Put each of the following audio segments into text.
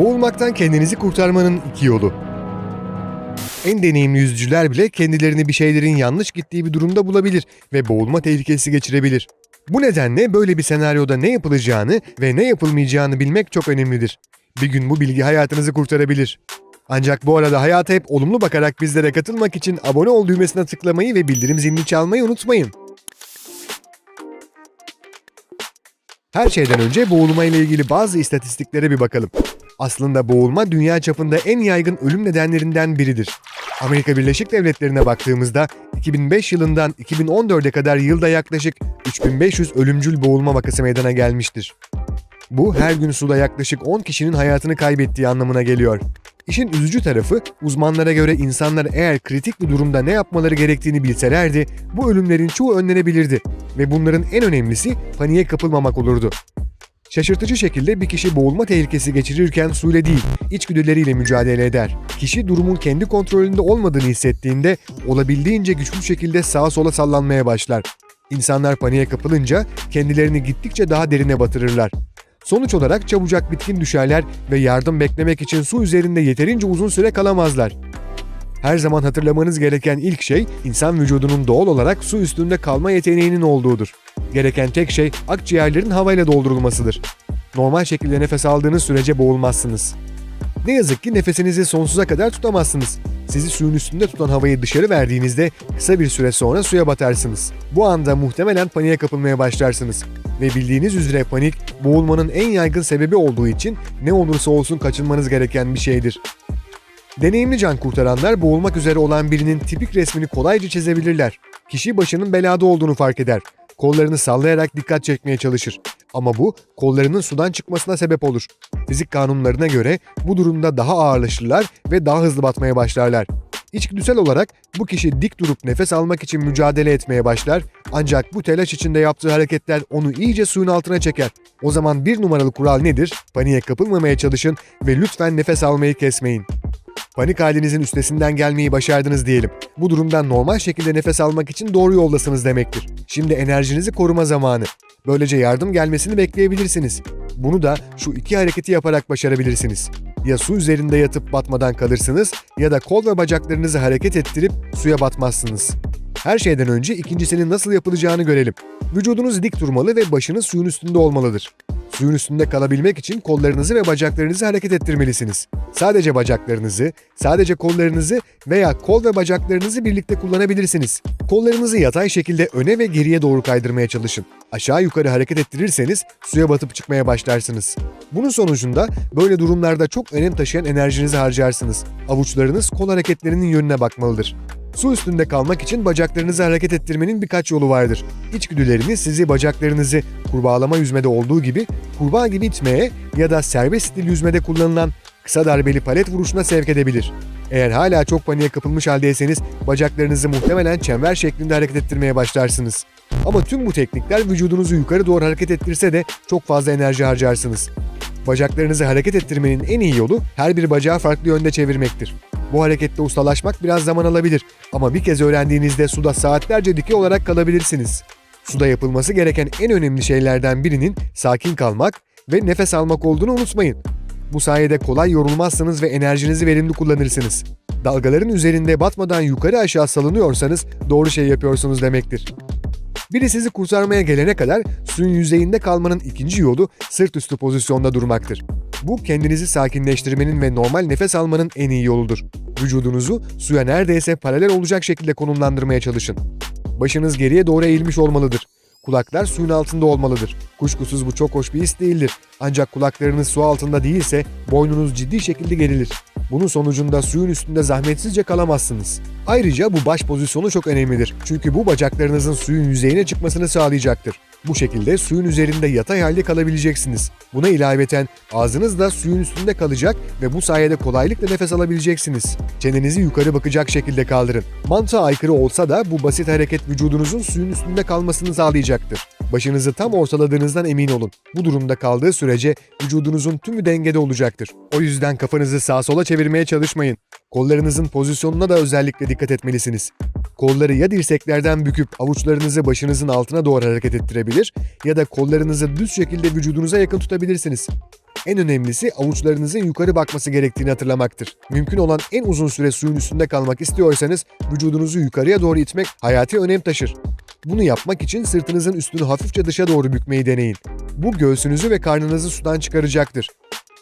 Boğulmaktan kendinizi kurtarmanın iki yolu. En deneyimli yüzücüler bile kendilerini bir şeylerin yanlış gittiği bir durumda bulabilir ve boğulma tehlikesi geçirebilir. Bu nedenle böyle bir senaryoda ne yapılacağını ve ne yapılmayacağını bilmek çok önemlidir. Bir gün bu bilgi hayatınızı kurtarabilir. Ancak bu arada hayata hep olumlu bakarak bizlere katılmak için abone ol düğmesine tıklamayı ve bildirim zilini çalmayı unutmayın. Her şeyden önce boğulma ile ilgili bazı istatistiklere bir bakalım. Aslında boğulma dünya çapında en yaygın ölüm nedenlerinden biridir. Amerika Birleşik Devletleri'ne baktığımızda 2005 yılından 2014'e kadar yılda yaklaşık 3500 ölümcül boğulma vakası meydana gelmiştir. Bu her gün suda yaklaşık 10 kişinin hayatını kaybettiği anlamına geliyor. İşin üzücü tarafı uzmanlara göre insanlar eğer kritik bir durumda ne yapmaları gerektiğini bilselerdi bu ölümlerin çoğu önlenebilirdi ve bunların en önemlisi paniğe kapılmamak olurdu. Şaşırtıcı şekilde bir kişi boğulma tehlikesi geçirirken suyla değil, içgüdüleriyle mücadele eder. Kişi durumun kendi kontrolünde olmadığını hissettiğinde olabildiğince güçlü şekilde sağa sola sallanmaya başlar. İnsanlar paniğe kapılınca kendilerini gittikçe daha derine batırırlar. Sonuç olarak çabucak bitkin düşerler ve yardım beklemek için su üzerinde yeterince uzun süre kalamazlar. Her zaman hatırlamanız gereken ilk şey insan vücudunun doğal olarak su üstünde kalma yeteneğinin olduğudur. Gereken tek şey akciğerlerin havayla doldurulmasıdır. Normal şekilde nefes aldığınız sürece boğulmazsınız. Ne yazık ki nefesinizi sonsuza kadar tutamazsınız. Sizi suyun üstünde tutan havayı dışarı verdiğinizde kısa bir süre sonra suya batarsınız. Bu anda muhtemelen paniğe kapılmaya başlarsınız. Ve bildiğiniz üzere panik boğulmanın en yaygın sebebi olduğu için ne olursa olsun kaçınmanız gereken bir şeydir. Deneyimli can kurtaranlar boğulmak üzere olan birinin tipik resmini kolayca çizebilirler. Kişi başının belada olduğunu fark eder. Kollarını sallayarak dikkat çekmeye çalışır. Ama bu kollarının sudan çıkmasına sebep olur. Fizik kanunlarına göre bu durumda daha ağırlaşırlar ve daha hızlı batmaya başlarlar. İçgüdüsel olarak bu kişi dik durup nefes almak için mücadele etmeye başlar ancak bu telaş içinde yaptığı hareketler onu iyice suyun altına çeker. O zaman bir numaralı kural nedir? Paniğe kapılmamaya çalışın ve lütfen nefes almayı kesmeyin. Panik halinizin üstesinden gelmeyi başardınız diyelim. Bu durumdan normal şekilde nefes almak için doğru yoldasınız demektir. Şimdi enerjinizi koruma zamanı. Böylece yardım gelmesini bekleyebilirsiniz. Bunu da şu iki hareketi yaparak başarabilirsiniz. Ya su üzerinde yatıp batmadan kalırsınız ya da kol ve bacaklarınızı hareket ettirip suya batmazsınız. Her şeyden önce ikincisinin nasıl yapılacağını görelim. Vücudunuz dik durmalı ve başınız suyun üstünde olmalıdır. Suyun üstünde kalabilmek için kollarınızı ve bacaklarınızı hareket ettirmelisiniz. Sadece bacaklarınızı, sadece kollarınızı veya kol ve bacaklarınızı birlikte kullanabilirsiniz. Kollarınızı yatay şekilde öne ve geriye doğru kaydırmaya çalışın. Aşağı yukarı hareket ettirirseniz suya batıp çıkmaya başlarsınız. Bunun sonucunda böyle durumlarda çok önem taşıyan enerjinizi harcarsınız. Avuçlarınız kol hareketlerinin yönüne bakmalıdır. Su üstünde kalmak için bacaklarınızı hareket ettirmenin birkaç yolu vardır. İçgüdüleriniz sizi bacaklarınızı kurbağalama yüzmede olduğu gibi kurbağa gibi itmeye ya da serbest stil yüzmede kullanılan kısa darbeli palet vuruşuna sevk edebilir. Eğer hala çok paniğe kapılmış haldeyseniz bacaklarınızı muhtemelen çember şeklinde hareket ettirmeye başlarsınız. Ama tüm bu teknikler vücudunuzu yukarı doğru hareket ettirse de çok fazla enerji harcarsınız. Bacaklarınızı hareket ettirmenin en iyi yolu her bir bacağı farklı yönde çevirmektir. Bu harekette ustalaşmak biraz zaman alabilir ama bir kez öğrendiğinizde suda saatlerce dikey olarak kalabilirsiniz. Suda yapılması gereken en önemli şeylerden birinin sakin kalmak ve nefes almak olduğunu unutmayın. Bu sayede kolay yorulmazsınız ve enerjinizi verimli kullanırsınız. Dalgaların üzerinde batmadan yukarı aşağı salınıyorsanız doğru şey yapıyorsunuz demektir. Biri sizi kurtarmaya gelene kadar suyun yüzeyinde kalmanın ikinci yolu sırt üstü pozisyonda durmaktır. Bu kendinizi sakinleştirmenin ve normal nefes almanın en iyi yoludur. Vücudunuzu suya neredeyse paralel olacak şekilde konumlandırmaya çalışın. Başınız geriye doğru eğilmiş olmalıdır. Kulaklar suyun altında olmalıdır. Kuşkusuz bu çok hoş bir his değildir. Ancak kulaklarınız su altında değilse boynunuz ciddi şekilde gerilir. Bunun sonucunda suyun üstünde zahmetsizce kalamazsınız. Ayrıca bu baş pozisyonu çok önemlidir. Çünkü bu bacaklarınızın suyun yüzeyine çıkmasını sağlayacaktır. Bu şekilde suyun üzerinde yatay halde kalabileceksiniz. Buna ilaveten ağzınız da suyun üstünde kalacak ve bu sayede kolaylıkla nefes alabileceksiniz. Çenenizi yukarı bakacak şekilde kaldırın. Mantığa aykırı olsa da bu basit hareket vücudunuzun suyun üstünde kalmasını sağlayacaktır. Başınızı tam ortaladığınızdan emin olun. Bu durumda kaldığı sürece vücudunuzun tümü dengede olacaktır. O yüzden kafanızı sağa sola çevirmeye çalışmayın. Kollarınızın pozisyonuna da özellikle dikkat etmelisiniz. Kolları ya dirseklerden büküp avuçlarınızı başınızın altına doğru hareket ettirebilir ya da kollarınızı düz şekilde vücudunuza yakın tutabilirsiniz. En önemlisi avuçlarınızın yukarı bakması gerektiğini hatırlamaktır. Mümkün olan en uzun süre suyun üstünde kalmak istiyorsanız vücudunuzu yukarıya doğru itmek hayati önem taşır. Bunu yapmak için sırtınızın üstünü hafifçe dışa doğru bükmeyi deneyin. Bu göğsünüzü ve karnınızı sudan çıkaracaktır.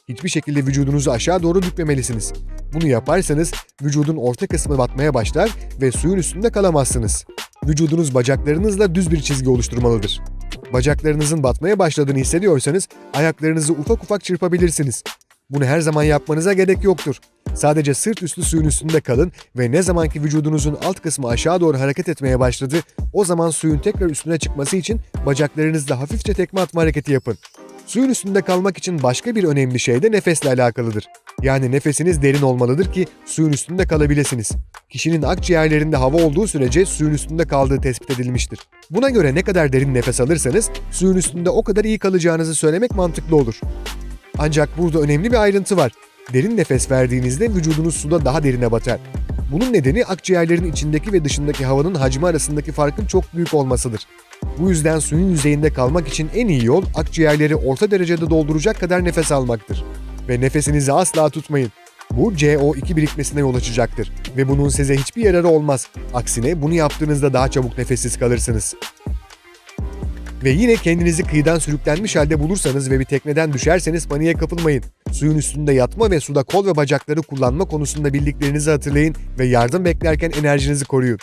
Hiçbir şekilde vücudunuzu aşağı doğru bükmemelisiniz. Bunu yaparsanız vücudun orta kısmı batmaya başlar ve suyun üstünde kalamazsınız. Vücudunuz bacaklarınızla düz bir çizgi oluşturmalıdır. Bacaklarınızın batmaya başladığını hissediyorsanız ayaklarınızı ufak ufak çırpabilirsiniz. Bunu her zaman yapmanıza gerek yoktur. Sadece sırt üstü suyun üstünde kalın ve ne zamanki vücudunuzun alt kısmı aşağı doğru hareket etmeye başladı, o zaman suyun tekrar üstüne çıkması için bacaklarınızla hafifçe tekme atma hareketi yapın. Suyun üstünde kalmak için başka bir önemli şey de nefesle alakalıdır. Yani nefesiniz derin olmalıdır ki suyun üstünde kalabilirsiniz. Kişinin akciğerlerinde hava olduğu sürece suyun üstünde kaldığı tespit edilmiştir. Buna göre ne kadar derin nefes alırsanız suyun üstünde o kadar iyi kalacağınızı söylemek mantıklı olur. Ancak burada önemli bir ayrıntı var. Derin nefes verdiğinizde vücudunuz suda daha derine batar. Bunun nedeni akciğerlerin içindeki ve dışındaki havanın hacmi arasındaki farkın çok büyük olmasıdır. Bu yüzden suyun yüzeyinde kalmak için en iyi yol akciğerleri orta derecede dolduracak kadar nefes almaktır. Ve nefesinizi asla tutmayın. Bu CO2 birikmesine yol açacaktır ve bunun size hiçbir yararı olmaz. Aksine bunu yaptığınızda daha çabuk nefessiz kalırsınız. Ve yine kendinizi kıyıdan sürüklenmiş halde bulursanız ve bir tekneden düşerseniz paniğe kapılmayın. Suyun üstünde yatma ve suda kol ve bacakları kullanma konusunda bildiklerinizi hatırlayın ve yardım beklerken enerjinizi koruyun.